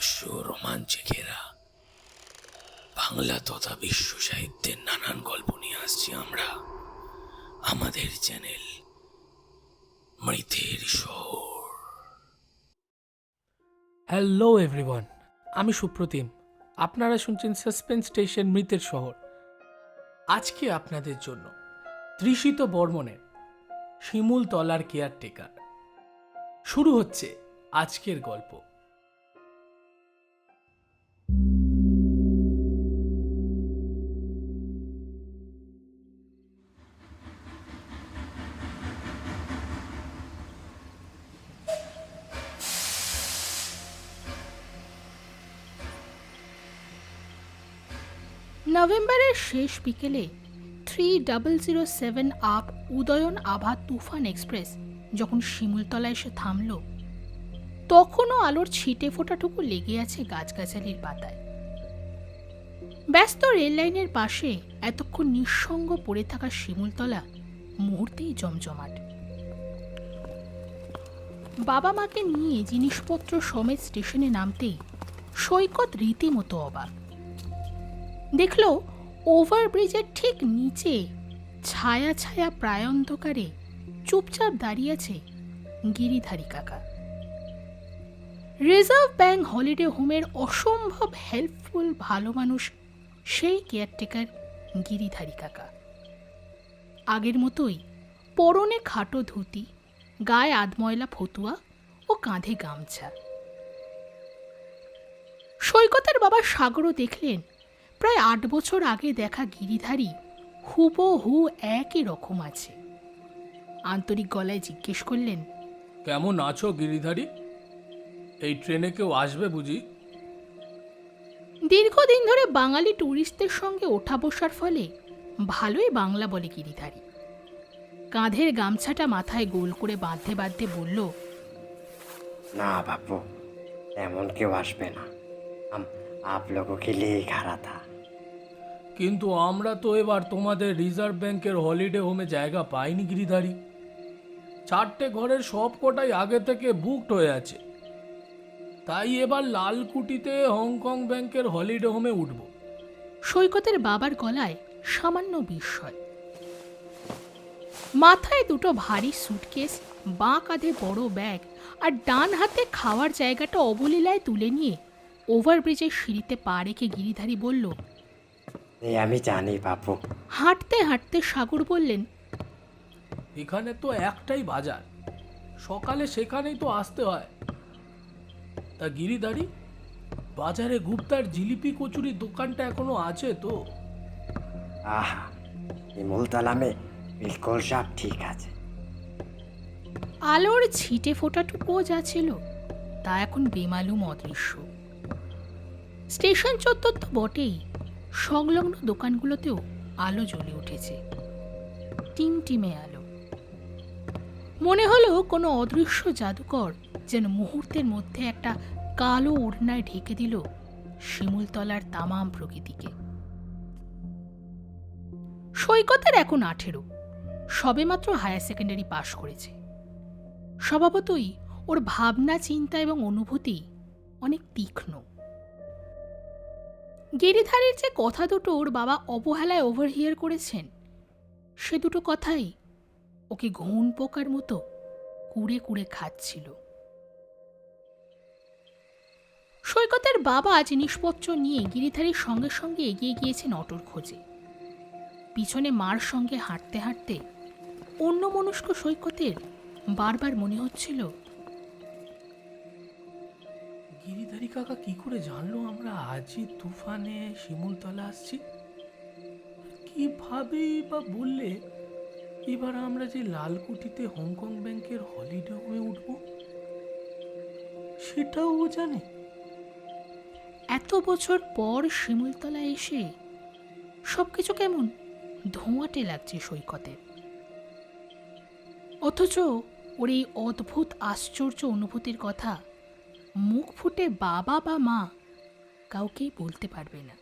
রহস্য রোমাঞ্চে ঘেরা বাংলা তথা বিশ্ব সাহিত্যের নানান গল্প নিয়ে আসছি আমরা। আমাদের চ্যানেল মৃতের শহর। হ্যালো এভরিওয়ান আমি সুপ্রতিম। আপনারা শুনছেন সাসপেন্স স্টেশন মৃতের শহর। আজকে আপনাদের জন্য তৃষিত বর্মনের শিমুল তলার কেয়ারটেকার। শুরু হচ্ছে আজকের গল্প। নভেম্বরের শেষ বিকেলে three double zero seven up Udayan Abha Toofan express যখন শিমুলতলা এসে থামল, তখনও আলোর ছিটে ফোটাটুকু লেগে আছে গাছগাছালির পাতায়। ব্যস্ত রেল লাইনের পাশে এতক্ষণ নিঃসঙ্গ পড়ে থাকা শিমুলতলা মুহূর্তেই জমজমাট। বাবা মাকে নিয়ে জিনিসপত্র সমেত স্টেশনে নামতেই সৈকত রীতিমতো অবাক। দেখল ওভারব্রিজের ঠিক নিচে ছায়া ছায়া প্রায় অন্ধকারে চুপচাপ দাঁড়িয়ে আছে গিরিধারী কাকা। রিজার্ভ ব্যাংক হলিডে হোমের অসম্ভব হেল্পফুল ভালো মানুষ সেই কেয়ারটেকার গিরিধারী কাকা। আগের মতোই পরনে খাটো ধুতি, গায়ে আধময়লা ফতুয়া ও কাঁধে গামছা। সৈকতের বাবা সাগরও দেখলেন প্রায় আট বছর আগে দেখা গিরিধারী হুবহু একই রকম আছে। আন্তরিক গলায় জিজ্ঞেস করলেন কেমন আছো গিরিধারী? এই ট্রেনে কেউ আসবে বুঝি? দীর্ঘদিন ধরে বাঙালি ট্যুরিস্টদের সঙ্গে ওঠা বসার ফলে ভালোই বাংলা বলে গিরিধারী। কাঁধের গামছাটা মাথায় গোল করে বাঁধতে বাঁধতে বলল না বাপু এমন কেউ আসবে না। আপ লোগো লিয়ে কিন্তু আমরা তো এবার তোমাদের রিজার্ভ ব্যাংকের হলিডে হোমে জায়গা পাইনি, গিরিধারী। চারটে ঘরের সব কটাই আগে থেকে বুকড হয়ে আছে। তাই এবার লালকুটিতে হংকং ব্যাংকের হলিডে হোমে উঠব। সৈকতের বাবার গলায় সামান্য বিস্ময়। মাথায় দুটো ভারী সুটকেস বাঁ কাঁধে বড় ব্যাগ আর ডান হাতে খাওয়ার জায়গাটা অবলীলায় তুলে নিয়ে ওভারব্রিজের সিঁড়িতে পা রেখে গিরিধারী বলল এই আমি জানি বাপু। হাঁটতে হাঁটতে সাগর বললেন এখানে তো একটাই বাজার সকালে সেখানেই তো আসতে হয়। তা গিরিধারী বাজারে গুপ্তার জিলিপি কচুরি দোকানটা এখনও আছে তো? আহা এই মূলতলা বিলকুল সব ঠিক আছে। আলোর ছিটে ফোটাটুকুও যা ছিল তা এখন বেমালুম অদৃশ্য। স্টেশন চত্বর তো বটেই সংলগ্ন দোকানগুলোতেও আলো জ্বলে উঠেছে। টিমটিমে আলো। মনে হলো কোনো অদৃশ্য জাদুকর যেন মুহূর্তের মধ্যে একটা কালো ওড়নায় ঢেকে দিল শিমুলতলার তামাম প্রকৃতিকে। সৈকতের এখন আঠেরো সবেমাত্র হায়ার সেকেন্ডারি পাশ করেছে। স্বভাবতই ওর ভাবনা, চিন্তা এবং অনুভূতি অনেক তীক্ষ্ণ। গিরিধারীর যে কথা দুটো ওর বাবা অবহেলায় ওভারহিয়ার করেছেন, সে দুটো কথাই ওকে ঘুণ পোকার মতো কুড়ে কুড়ে খাচ্ছিল। সৈকতের বাবা জিনিসপত্র নিয়ে গিরিধারীর সঙ্গে সঙ্গে এগিয়ে গিয়েছেন অটোর খোঁজে। পিছনে মার সঙ্গে হাঁটতে হাঁটতে অন্য মনস্ক সৈকতের বারবার মনে হচ্ছিল গিরিধারী কাকা কি করে জানলো আমরা আজই তুফানে শিমুলতলা আসছি? কীভাবে বা বললে এবার আমরা যে লালকুটিতে হংকং ব্যাংকের হলিডে হয়ে উঠব? সেটাও ও জানে। এত বছর পর শিমুলতলা এসে সবকিছু কেমন ধোঁয়াটে লাগছে সৈকতে। অথচ ওর এই অদ্ভুত আশ্চর্য অনুভূতির কথা মুখ ফুটে বাবা বা মা কাউকেই বলতে পারবে না।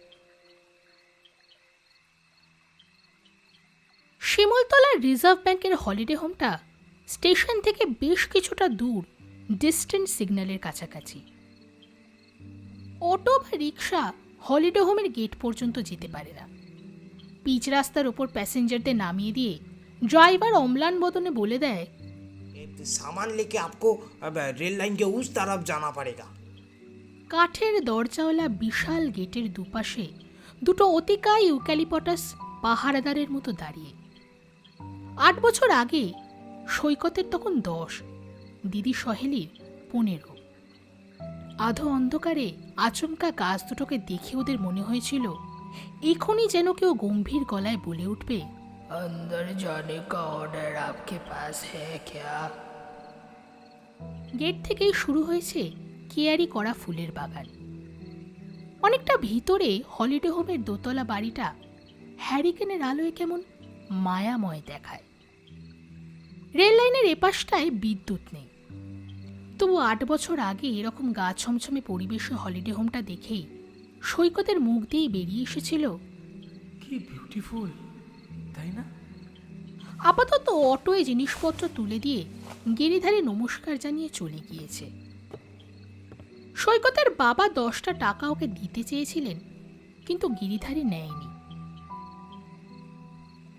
শিমুলতলার রিজার্ভ ব্যাংকের হলিডে হোমটা স্টেশন থেকে বেশ কিছুটা দূর ডিস্টেন্ট সিগন্যালের কাছাকাছি। অটো বা রিক্সা হলিডে হোমের গেট পর্যন্ত যেতে পারে না। পিচ রাস্তার ওপর প্যাসেঞ্জারদের নামিয়ে দিয়ে ড্রাইভার অম্লান বদনে বলে দেয় सामान लेके आपको अब रेल लाइन के उस तरफ जाना पड़ेगा কাঠের দরজাওয়ালা বিশাল গেটের দুপাশে দুটো অতিকায় ইউক্যালিপটাস পাহারাদারের মতো দাঁড়িয়ে আট বছর আগে সৈকতের তখন দশ দিদি সহেলির পনেরো আধো অন্ধকারে আচমকা গাছ দুটোকে দেখে ওদের মনে হয়েছিল এখনই যেন কেউ গম্ভীর গলায় বলে উঠবে अंदर जाने का ऑर्डर आपके पास है क्या গেট থেকেই শুরু হয়েছে কেয়ারি করা ফুলের বাগান অনেকটা ভিতরে হলিডে হোমের দোতলা বাড়িটা হ্যারিকেনের আলোয় কেমন মায়াময় দেখায় রেল লাইনের এপাশটায় বিদ্যুৎ নেই তবু আট বছর আগে এরকম গা ছমছমে পরিবেশে হলিডে হোমটা দেখেই সৈকতের মুখ দিয়েই বেরিয়ে এসেছিল কি বিউটিফুল তাই না? আপাতত অটোয় জিনিসপত্র তুলে দিয়ে গিরিধারে নমস্কার জানিয়ে চলে গিয়েছে। সৈকতের বাবা দশটা টাকা ওকে দিতে চেয়েছিলেন, কিন্তু গিরিধারী নেয়নি।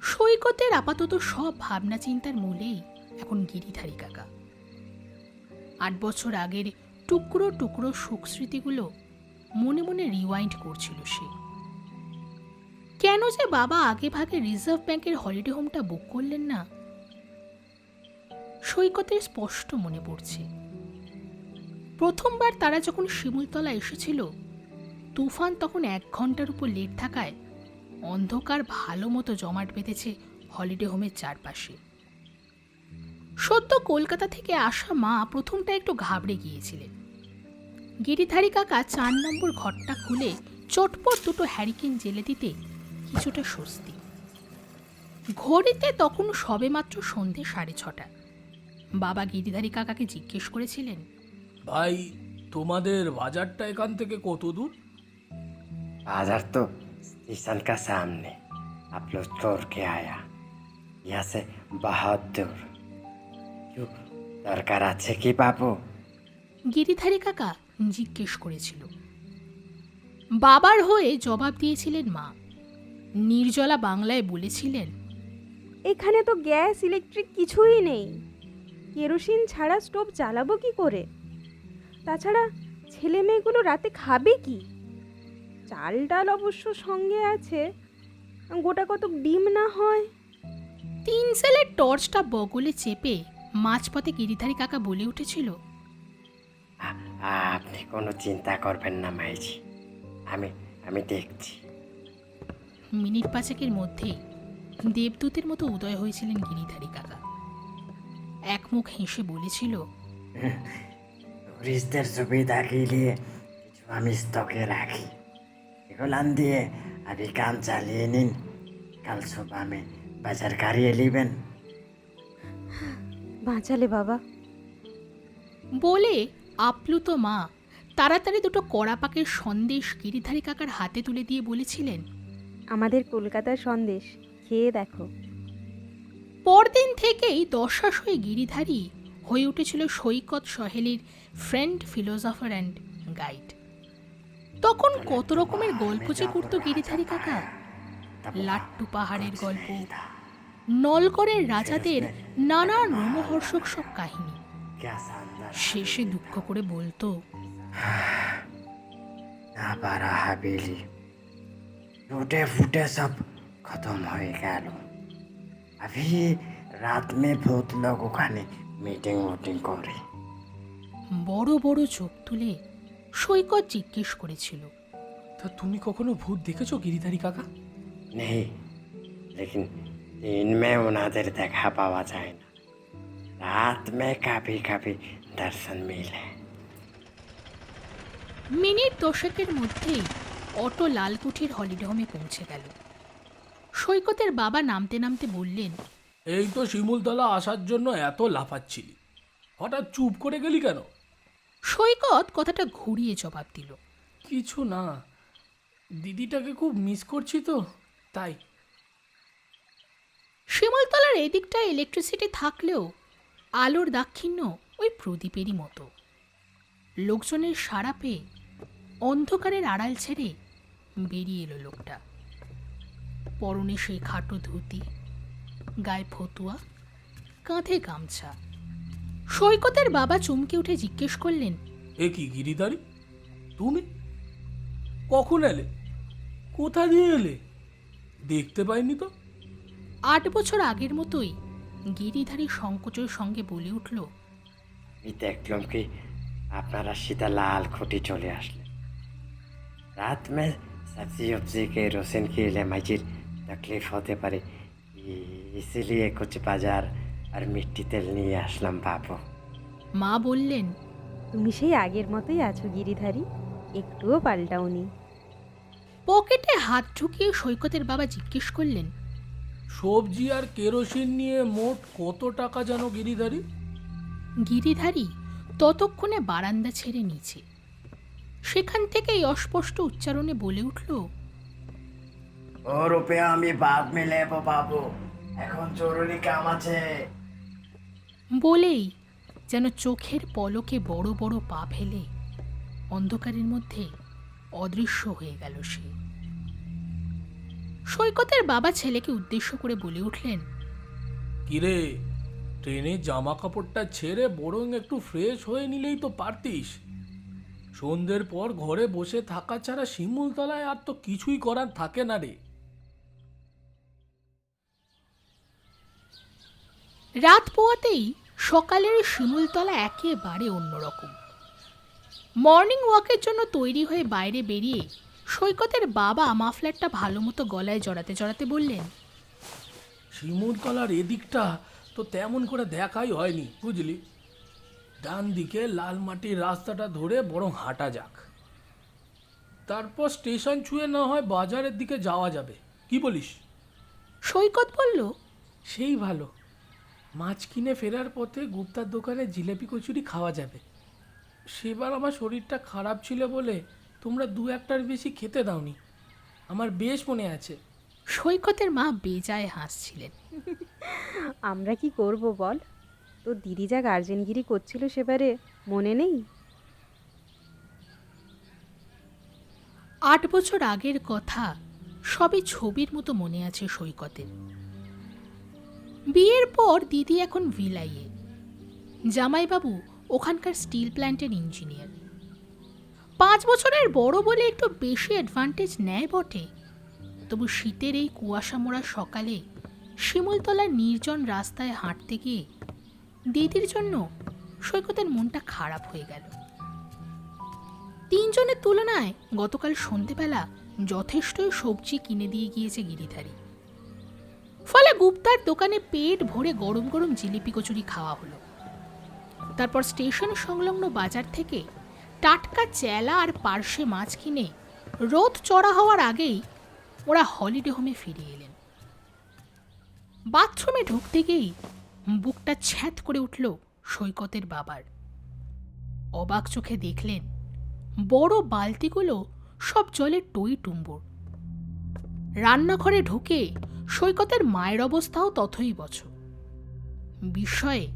সৈকতের আপাতত সব ভাবনা চিন্তার মূলেই এখন গিরিধারী কাকা। আট বছর আগের টুকরো টুকরো সুখ স্মৃতিগুলো মনে মনে রিওয়াইন্ড করছিল সে। কেন যে বাবা আগে ভাগে রিজার্ভ ব্যাংকের হলিডে হোমটা বুক করলেন না? সৈকতের স্পষ্ট মনে পড়ছে। প্রথমবার তারা যখন শিমুলতলা এসেছিল, তুফান তখন এক ঘণ্টার উপর লেট থাকায় অন্ধকার ভালো মতো জমাট বেঁধেছে হলিডে হোমের চারপাশে। সদ্য কলকাতা থেকে আসা মা প্রথমটা একটু ঘাবড়ে গিয়েছিলেন। গিরিধারী কাকা চার নম্বর ঘরটা খুলে চটপট দুটো হ্যারিকেন জেলে দিতে কিছুটা স্বস্তি ঘড়িতে তখন সবেমাত্র সন্ধে সাড়ে ছটা বাবা গিরিধারী কাকাকে জিজ্ঞেস করেছিলেন ভাই তোমাদের বাজারটা এখান থেকে কত দূর बाजार तो स्टेशन का सामने आप लोग छोड़ के आया यहाँ से बहुत दूर क्यों दरकार আছে কি বাবু গিরিধারী কাকা জিজ্ঞেস করেছিল বাবার হয়ে জবাব দিয়েছিলেন মা নির্জলা বাংলায় বলেছিলেন এখানে তো গ্যাস ইলেকট্রিক কিছুই নেই। কেরোসিন ছাড়া স্টোভ চালাবো কি করে? তাছাড়া ছেলে মেয়েগুলো রাতে খাবে কি? চাল ডাল অবশ্য সঙ্গে আছে। গোটা কত ডিম না হয়? তিন সেলের টর্চটা বগলে চেপে মাঝপথে গিরিধারী কাকা বলে উঠেছিল আপনি কোনো চিন্তা করবেন না মাইজি। আমি আমি দেখছি। মিনিট পাঁচেকের মধ্যেই দেবদূতের মতো উদয় হয়েছিলেন গিরিধারী কাকা এক মুখ হেসে বলেছিল টুরিস্টদের সুবিধা के लिए কিছু আমি স্টকে রাখি এগুলান দিয়ে আপনি কাম চালিয়ে নিন কাল সুবহ মে বাজার কারিয়ে নেবেন বাঁচালে বাবা বলে আপ্লুত মা তাড়াতাড়ি দুটো কড়া পাকের সন্দেশ গিরিধারী কাকার হাতে তুলে দিয়ে বলেছিলেন আমাদের কলকাতার সন্দেশ। খেয়ে দেখো। পরদিন থেকেই দশাশয় গিরিধারী হয়ে উঠেছিল সৈকত সহেলির ফ্রেন্ড ফিলোসফার অ্যান্ড গাইড তখন কত রকমের গল্প যে করত গিরিধারী কাকা? লাট্টু পাহাড়ের গল্প নলকরের রাজাদের নানা রোমহর্ষক সব কাহিনী। শেষে দুঃখ করে বলতো না পারা लूटे फूटे सब खत्म हो गए अभी রাত মে ভূত লোক ওখানে মিটিং উটিং করে বড় বড় চোখ তুলে সৈকত জিজ্ঞেস করেছিল। তা তুমি কখনো ভূত দেখেছ গিরিধারি কাকা? নেই লেকিন दिन में ওনাদের দেখা পাওয়া যায় না। রাত में काफी काफी দর্শন মিলে। মিনিট দশকের মধ্যেই অটো লালকুঠির হলিডে হোমে পৌঁছে গেল। সৈকতের বাবা নামতে নামতে বললেন এই তো শিমুলতলা আসার জন্য এত লাফাচ্ছিলি। হঠাৎ চুপ করে গেলি কেন? সৈকত কথাটা ঘুরিয়ে জবাব দিল কিছু না দিদিটাকে খুব মিস করছি তো তাই। শিমলতলার এদিকটা ইলেকট্রিসিটি থাকলেও আলোর দাক্ষিণ্য ওই প্রদীপেরই মতো। লোকজনের সাড়া পেয়ে অন্ধকারের আড়াল ছেড়ে বেরিয়ে এলো লোকটা। পরনে সেই খাটো ধুতি গায়ে ফতুয়া কাঁধে গামছা। সৈকতের বাবা চমকে উঠে জিজ্ঞেস করলেন এ কি গিরিধারী? তুমি? কখন এলে? কোথা দিয়ে এলে? দেখতে পাইনি তো? আট বছর আগের মতোই গিরিধারী সংকোচের সঙ্গে বলে উঠল আমি দেখলাম কি আপনারা সীতা লাল খুঁটি চলে আসলেন। রাত মে सब्जी उब्जी के रोशन के लिए मजीद तकलीफ होते पारे इ- इसीलिए कुछ बाजार আর মিষ্টি তেল নিয়ে আসলাম বাবু মা বললেন তুমি সেই আগের মতোই আছো গিরিধারী একটুও পাল্টাওনি পকেটে হাত ঢুকিয়ে সৈকতের বাবা জিজ্ঞেস করলেন সবজি আর কেরোসিন নিয়ে মোট কত টাকা যেন গিরিধারী গিরিধারী ততক্ষণে বারান্দা ছেড়ে নিচে সেখান থেকেই অস্পষ্ট উচ্চারণে বলে উঠল ও রুপিয়া আমি বাদ মে লেবো বাবু এখন জরুরি কাম আছে। বলেই যেন চোখের পলকে বড় বড় পা ফেলে অন্ধকারের মধ্যে অদৃশ্য হয়ে গেল সে। সৈকতের বাবা ছেলেকে উদ্দেশ্য করে বলে উঠলেন কিরে ট্রেনের জামা কাপড়টা ছেড়ে বরং একটু ফ্রেশ হয়ে নিলেই তো পারতিস। সন্ধ্যের পর ঘরে বসে থাকা ছাড়া শিমুলতলায় আর তো কিছুই করার থাকে না রে। রাত পোয়াতেই সকালের শিমুলতলা একেবারে অন্যরকম। মর্নিং ওয়াকের জন্য তৈরি হয়ে বাইরে বেরিয়ে সৈকতের বাবা মাফলারটা ভালো মতো গলায় জড়াতে জড়াতে বললেন শিমুলতলার এদিকটা তো তেমন করে দেখাই হয়নি বুঝলি? ডান দিকে লাল মাটির রাস্তাটা ধরে বরং হাঁটা যাক। তারপর স্টেশন ছুঁয়ে না হয় বাজারের দিকে যাওয়া যাবে। কি বলিস? সৈকত বলল? সেই ভালো। মাছ কিনে ফেরার পথে গুপ্তার দোকানে জিলেপি কচুরি খাওয়া যাবে। সেবার আমার শরীরটা খারাপ ছিল বলে তোমরা দু একটার বেশি খেতে দাওনি। আমার বেশ মনে আছে। সৈকতের মা বেজায় হাসছিলেন। আমরা কি করব বল? তোর দিদি যা গার্জেনগিরি করছিল সেবারে মনে নেই? আট বছর আগের কথা, সবই ছবির মতো মনে আছে সৈকতের। বিয়ের পর দিদি এখন ভিলাইয়ে। জামাইবাবু ওখানকার স্টিল প্ল্যান্টের ইঞ্জিনিয়ার। পাঁচ বছরের বড় বলে একটু বেশি অ্যাডভান্টেজ নেয় বটে। তবু শীতের এই কুয়াশা মোড়া সকালে শিমুলতলার নির্জন রাস্তায় হাঁটতে গিয়ে দিদির জন্য সৈকতের মনটা খারাপ হয়ে গেল। তিনজনের তুলনায় গতকাল সন্ধেবেলা যথেষ্টই সবজি কিনে দিয়ে গিয়েছে গিরিধারী। ফলে গুপ্তার দোকানে পেট ভরে গরম গরম জিলিপি কচুরি খাওয়া হলো। তারপর স্টেশন সংলগ্ন বাজার থেকে টাটকা চেলা আর পার্শে মাছ কিনে রোদ চড়া হওয়ার আগেই ওরা হলিডে হোমে ফিরে এলেন। বাথরুমে ঢুকতে গিয়েই বুকটা ছ্যাঁত করে উঠল সৈকতের বাবার। অবাক চোখে দেখলেন, বড় বালতিগুলো সব জলে টই টুম্বুর। রান্নাঘরে ঢুকে সৈকতের মায়ের অবস্থাও তথই বছ। বিস্ময়ে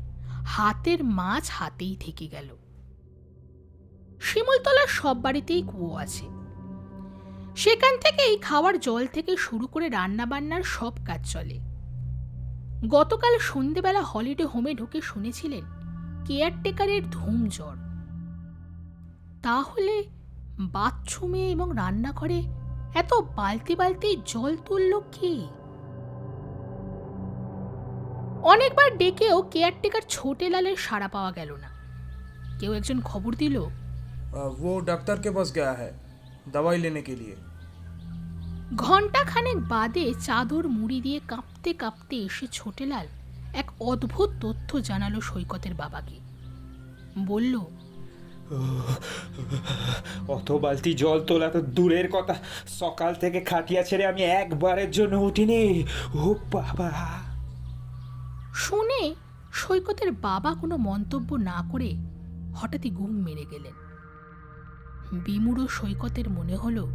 হাতের মাছ হাতেই থেকে গেল। শিমুলতলার সব বাড়িতেই কুয়ো আছে। সেখান থেকেই খাওয়ার জল থেকে শুরু করে রান্না বান্নার সব কাজ চলে। গতকাল সন্ধেবেলা হলিডে হোমে ঢুকে শুনেছিলেন কেয়ারটেকারের ধুম জ্বর তাহলে বাথরুমে এবং রান্নাঘরে এত বালতি বালতি জল তুলল কি অনেকবার ডেকেও কেয়ারটেকার ছোটে লালের সাড়া পাওয়া গেল না কেউ একজন খবর দিল अ, वो डॉक्टर के पास गया है दवाई लेने के लिए ঘণ্টা খানেক বাদে চাদর মুড়ি দিয়ে কাঁপতে কাঁপতে এসে ছোটেলাল এক অদ্ভুত তথ্য জানালো সৈকতের বাবাকে। বলল অত বালতি জল তোলা তো দূরের কথা। সকাল থেকে খাটিয়া ছেড়ে আমি একবারের জন্য উঠিনি। ও বাবা! শুনে সৈকতের বাবা কোনো মন্তব্য না করে হঠাৎই ঘুম মেরে গেলেন। বিমুড়ো সৈকতের মনে হলো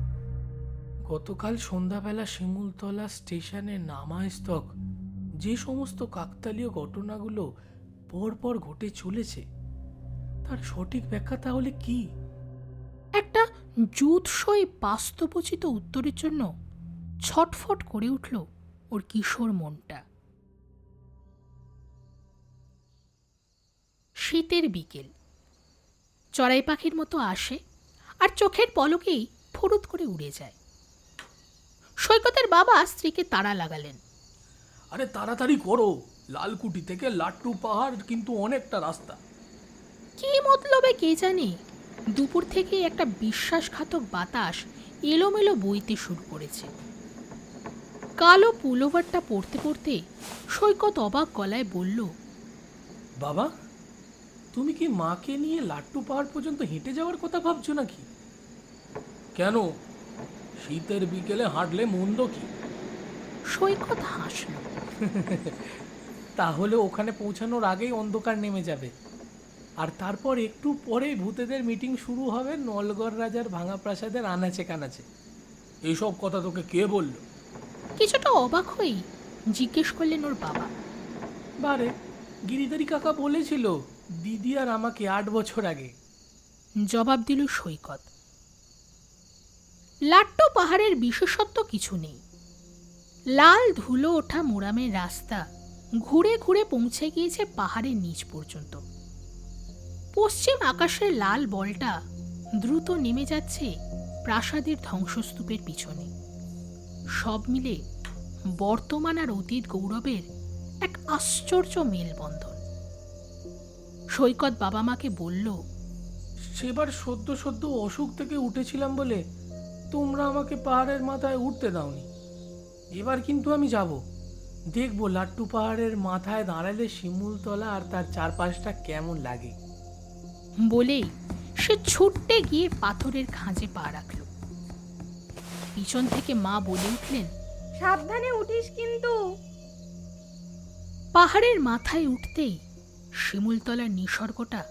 গতকাল সন্ধ্যাবেলা শিমুলতলা স্টেশনে নামাস্তক যে সমস্ত কাকতালীয় ঘটনাগুলো পরপর ঘটে চলেছে, তার সঠিক ব্যাখ্যা তাহলে কি? একটা জুৎসই বাস্তবচিত উত্তরের জন্য ছটফট করে উঠল ওর কিশোর মনটা। শীতের বিকেল। চড়াই পাখির মতো আসে আর চোখের পলকেই ফুরুত করে উড়ে যায়। সৈকতের বাবা স্ত্রীকে তাড়া লাগালেন। আরে তাড়াতাড়ি করো লালকুটি থেকে লাট্টু পাহাড় কিন্তু অনেকটা রাস্তা। কি মতলবে কে জানে? দুপুর থেকে একটা বিশ্বাসঘাতক বাতাস এলোমেলো বইতে শুরু করেছে। কালো পুলোভারটা পড়তে পড়তে সৈকত অবাক গলায় বলল বাবা তুমি কি মাকে নিয়ে লাট্টু পাহাড় পর্যন্ত হেঁটে যাওয়ার কথা ভাবছ নাকি? কেন? শীতের বিকেলে হাঁটলে মন্দ কি? সৈকত হাসল তাহলে ওখানে পৌঁছানোর আগেই অন্ধকার নেমে যাবে। আর তারপর একটু পরেই ভূতেদের মিটিং শুরু হবে নলগড় রাজার ভাঙা প্রাসাদের আনাচে কানাচে। এইসব কথা তোকে কে বলল? কিছুটা অবাক হয়েই জিজ্ঞেস করলেন ওর বাবা। বারে গিরিধারী কাকা বলেছিল দিদি আর আমাকে আট বছর আগে। জবাব দিল সৈকত। লাট্টু পাহাড়ের বিশেষত্ব কিছু নেই। লাল ধুলো ওঠা মোরামের রাস্তা ঘুরে ঘুরে পৌঁছে গিয়েছে পাহাড়ের নিচ পর্যন্ত। পশ্চিম আকাশের লাল বলটা দ্রুত নেমে যাচ্ছে প্রাসাদের ধ্বংসস্তূপের পিছনে। সব মিলে বর্তমান আর অতীত গৌরবের এক আশ্চর্য মেলবন্ধন। সৈকত বাবা মাকে বলল, সেবার সদ্য সদ্য অসুখ থেকে উঠেছিলাম বলে তোমরা আমাকে পাহাড়ের মাথায় উঠতে দাওনি। এবার কিন্তু আমি যাব। দেখব লাট্টু পাহাড়ের মাথায় দাঁড়ালে শিমুলতলা আর তার চারপাশটা কেমন লাগে। বলেই সে ছুটতে গিয়ে পাথরের খাঁজে পা রাখল। পিছন থেকে মা বলে উঠলেন সাবধানে উঠিস কিন্তু। পাহাড়ের মাথায় উঠতেই শিমুলতলার নিসর্গটা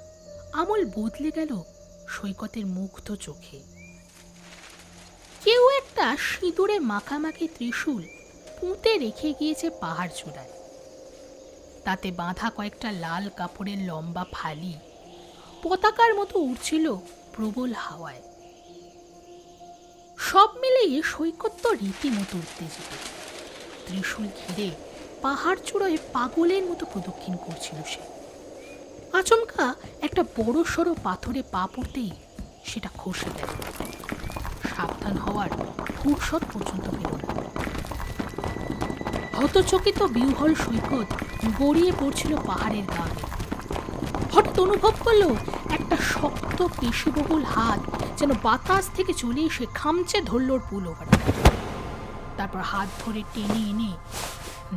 আমল বদলে গেল সৈকতের মুগ্ধ চোখে। কেউ একটা সিঁদুরে মাখামাখি ত্রিশূল পুঁতে রেখে গিয়েছে পাহাড় চূড়ায়। তাতে বাঁধা কয়েকটা লাল কাপড়ের লম্বা ফালি পতাকার মতো উড়ছিল প্রবল হাওয়ায়। সব মিলিয়ে সৈকত রীতিমতো উত্তেজিত। ত্রিশূল ঘিরে পাহাড় চূড়ায় পাগলের মতো প্রদক্ষিণ করছিল সে। আচমকা একটা বড় সড়ো পাথরে পা পড়তেই সেটা খসে গেল সাবধান হওয়ার ফুরসত পর্যন্ত পেল না। হতচকিত বিহ্বল সৈকত গড়িয়ে পড়ছিল পাহাড়ের গা হঠাৎ অনুভব করল একটা শক্ত পেশিবহুল হাত যেন বাতাস থেকে চলে এসে খামচে ধরল পুল ওভারটা তারপর হাত ধরে টেনে এনে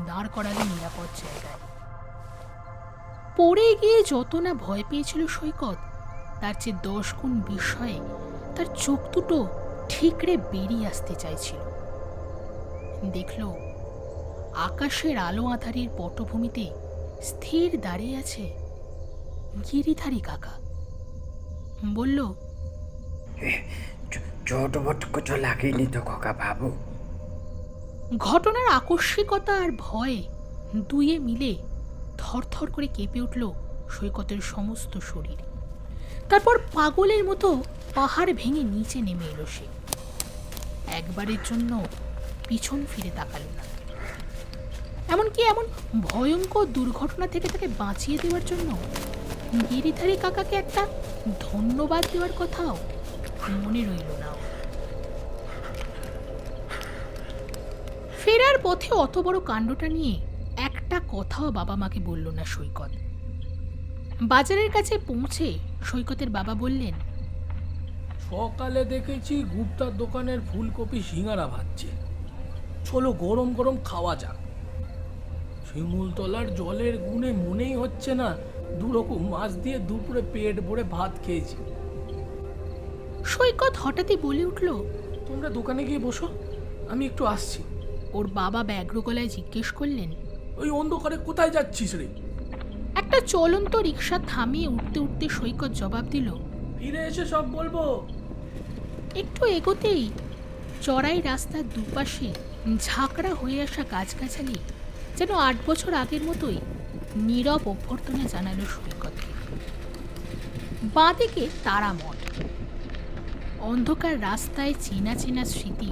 দাঁড় করালে নিরাপদ জায়গায়। পড়ে গিয়ে যত না ভয় পেয়েছিল সৈকত, তার চেয়ে দশ গুণ বিস্ময়ে তার চোখ দুটো ঠিকরে বেরিয়ে আসতে চাইছিল। দেখল আকাশের আলো আধারের পটভূমিতে স্থির দাঁড়িয়ে আছে গিরিধারী কাকা। বলল চ- মোট কিছু লাগেনি তো খোকা বাবু? ঘটনার আকস্মিকতা আর ভয়ে দুয়ে মিলে থরথর করে কেঁপে উঠল সৈকতের সমস্ত শরীর। তারপর পাগলের মতো পাহাড় ভেঙে নিচে নেমে এলো সে। একবারের জন্য পিছন ফিরে তাকালো না। এমনকি এমন ভয়ঙ্কর দুর্ঘটনা থেকে তাকে বাঁচিয়ে দেওয়ার জন্য গিরিধারী কাকাকে একটা ধন্যবাদ দেওয়ার কথাও মনে রইল না। ফেরার পথে অত বড় কাণ্ডটা নিয়ে একটা কথাও বাবা মাকে বলল না সৈকত। বাজারের কাছে পৌঁছে সৈকতের বাবা বললেন সকালে দেখেছি গুপ্তার দোকানের ফুলকপি সিঙ্গারা ভাজছে। চলো গরম গরম খাওয়া যাক। শিমুলতলার জলের গুণে মনেই হচ্ছে না দুরকম মাছ দিয়ে দুপুরে পেট ভরে ভাত খেয়েছি। সৈকত হঠাৎই বলে উঠল তোমরা দোকানে গিয়ে বসো আমি একটু আসছি। ওর বাবা ব্যগ্র গলায় জিজ্ঞেস করলেন ওই অন্ধকারে কোথায় যাচ্ছিস রে? একটা চলন্ত রিক্সা থামিয়ে উঠতে উঠতে সৈকত জবাব দিল ফিরে এসে সব বলব। একটু এগোতেই চড়াই রাস্তার দুপাশে ঝাঁকড়া হয়ে আসা গাছগাছালি যেন আট বছর আগের মতোই নীরব অভ্যর্থনা জানালো সৈকতকে বাঁদিকে তারা মঠ অন্ধকার রাস্তায় চেনা চেনা স্মৃতি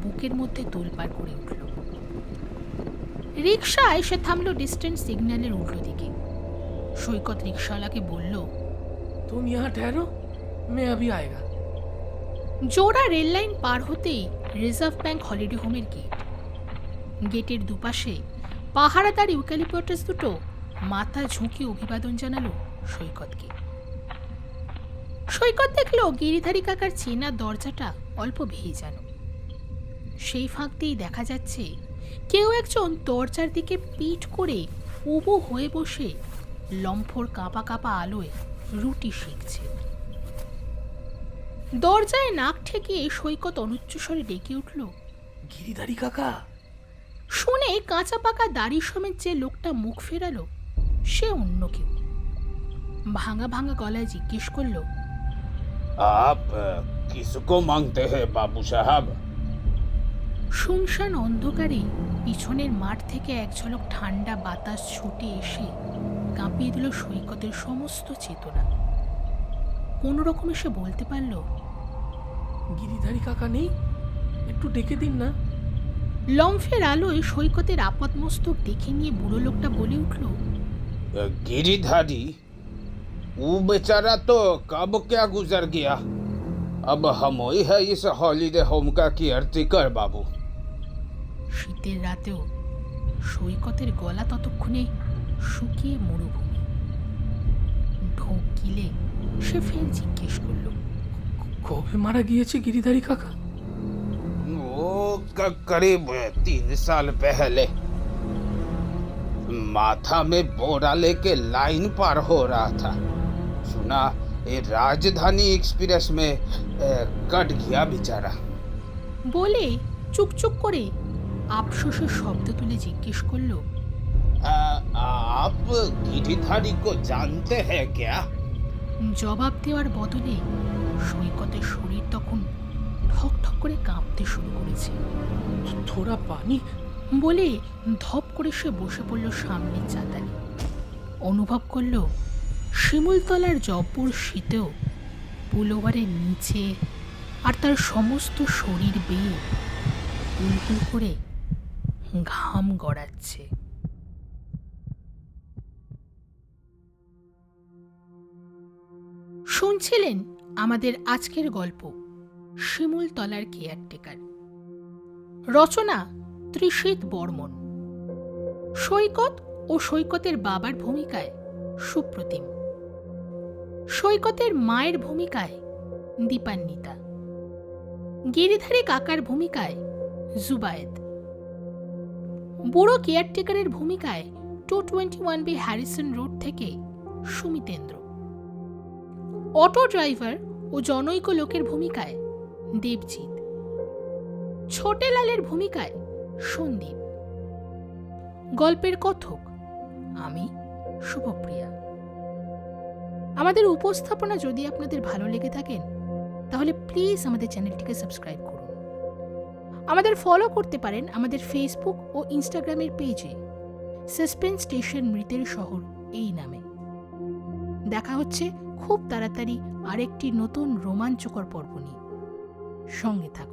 বুকের মধ্যে তোলপাড় করে উঠল রিক্সা এসে থামলো ডিস্টেন্স সিগন্যালের উল্টো দিকে সৈকত রিক্সাওয়ালাকে বলল तुम यहाँ ठहरो मैं अभी आएगा জোড়া রেল লাইন পার হতেই রিজার্ভ ব্যাংক হলিডে হোমের গেট। গেটের দুপাশে পাহারাদার ইউক্যালিপটাস দুটো মাথা ঝুঁকি অভিবাদন জানালো সৈকতকে। সৈকত দেখল গিরিধারী কাকার চেনা দরজাটা অল্প ভেজানো সেই ফাঁক দিয়েই দেখা যাচ্ছে কেউ একজন দরজার দিকে পিঠ করে উবু হয়ে বসে লম্ফর কাঁপা কাঁপা আলোয় রুটি শিখছে। দরজায় নাক থেকে সৈকত অনুচ্চস্বরে ডেকে উঠল। গিরিধারী কাকা। শুনে কাঁচা পাকা দাড়ি সমেত যে লোকটা মুখ ফেরালো সে অন্য কেউ। ভাঙা ভাঙা গলায় জিজ্ঞেস করল আপ কিসকো মাংতে হে বাবু সাহাব? শুনশান অন্ধকারে পিছনের মাঠ থেকে এক ঝলক ঠান্ডা বাতাস ছুটে এসে কাঁপিয়ে দিল সৈকতের সমস্ত চেতনা। কোনো রকমে সে বলতে পারল गिरिधारी काका नहीं একটু ডেকে দিন না লম্ফের আলোয় সৈকতের আপাতমস্তক দেখে নিয়ে বুড়ো লোকটা বলে উঠল अ, गिरिधारी वो बेचारा तो कब क्या गुजर गया अब हम ही है इस हॉलीडे होम का केयरटेकर बाबू শীতের রাতেও সৈকতের গলা ততক্ষণে শুকিয়ে মরুভূমি ঢোক গিলে সে ফের জিজ্ঞেস করল কবে মারা গিয়েছে গিরিধারী কাকা वो क- करीब तीन साल पहले माथा में बोरा लेके लाइन पार हो रहा था सुना ये राजधानी एक्सप्रेस में अ, कट गया बेचारा বলে চুকচুক করে আফসোসের শব্দ তুলে জিজ্ঞেস করলো अ, आप गिरिधारी को जानते हैं क्या জবাব দেওয়ার বদলে সৈকতের শরীর তখন ঠক ঠক করে কাঁপতে শুরু করেছে। থোড়া পানি? বলে ধপ করে সে বসে পড়ল সামনের চাতালে। অনুভব করল শিমুলতলার জব্বর শীতেও পুলোভারের নিচে আর তার সমস্ত শরীর বেয়ে উলহুল করে ঘাম গড়াচ্ছে। শুনছিলেন আমাদের আজকের গল্প শিমুলতলার কেয়ারটেকার। রচনা, ত্রিশীত বর্মন। সৈকত ও সৈকতের বাবার ভূমিকায়, সুপ্রতিম। সৈকতের মায়ের ভূমিকায়, দীপান্বিতা। গিরিধারী কাকার ভূমিকায়, জুবায়েদ। বুড়ো কেয়ারটেকারের ভূমিকায়, two twenty one B Harrison road থেকে সুমিতেন্দ্র। অটো ড্রাইভার ও জনৈক লোকের ভূমিকায় দেবজিৎ। ছোটেলালের ভূমিকায় সন্দীপ। গল্পের কথক আমি, শুভপ্রিয়া। আমাদের উপস্থাপনা যদি আপনাদের ভালো লেগে থাকেন তাহলে প্লিজ আমাদের চ্যানেলটিকে সাবস্ক্রাইব করুন। আমাদের ফলো করতে পারেন আমাদের ফেসবুক ও ইনস্টাগ্রামের পেজে সাসপেন্স স্টেশন মৃতের শহর এই নামে। দেখা হচ্ছে খুব তাড়াতাড়ি আরেকটি নতুন রোমাঞ্চকর পর্ব নিয়ে সঙ্গে থাকুন।